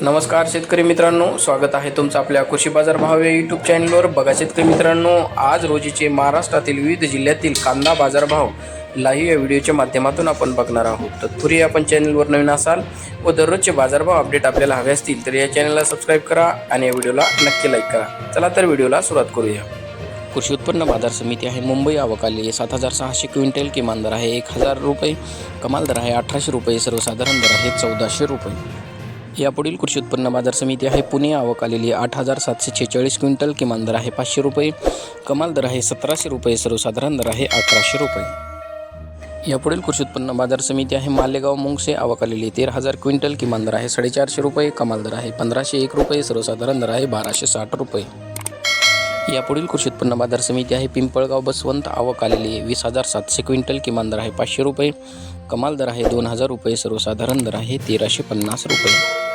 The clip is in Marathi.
नमस्कार शेतकरी मित्रांनो स्वागत आहे तुमचं आपल्या कृषी बाजार भाव या यूट्यूब चॅनलवर बघा शेतकरी मित्रांनो आज रोजीचे महाराष्ट्रातील विविध जिल्ह्यातील कांदा बाजारभाव लाईव्ह या व्हिडिओच्या माध्यमातून आपण बघणार आहोत. तत्पूर्वी आपण चॅनलवर नवीन असाल व दररोजचे बाजारभाव अपडेट आपल्याला हवे असतील तर या चॅनलला सबस्क्राईब करा आणि या व्हिडिओला नक्की लाईक करा. चला तर व्हिडिओला सुरुवात करूया. कृषी उत्पन्न बाजार समिती आहे मुंबई आवकाली सात हजार सहाशे क्विंटल किमान दर आहे. एक हजार रुपये कमाल दर आहे. अठराशे रुपये सर्वसाधारण दर आहे. चौदाशे रुपये. यापुढील कृषी उत्पन्न बाजार समिती आहे. पुणे आवक आलेली आठ हजार सातशे छेचाळीस क्विंटल किमान दर आहे. पाचशे रुपये. कमाल दर आहे. सतराशे रुपये. सर्वसाधारण दर आहे. अकराशे रुपये. यापुढील कृषी उत्पन्न बाजार समिती आहे. मालेगाव मुंगसे आवक आलेली तेरा हजार क्विंटल किमान दर आहे. साडेचारशे रुपये. कमाल दर आहे. पंधराशे एक रुपये. सर्वसाधारण दर आहे. बाराशे साठ रुपये. यापुढील कृषी उत्पन्न बाजार समिती आहे. पिंपळगाव बसवंत आवक आलेली आहे. वीस हजार सातशे क्विंटल किमान दर आहे. पाचशे रुपये. कमाल दर आहे. दोन हजार रुपये. सर्वसाधारण दर आहे. तेराशे पन्नास रुपये.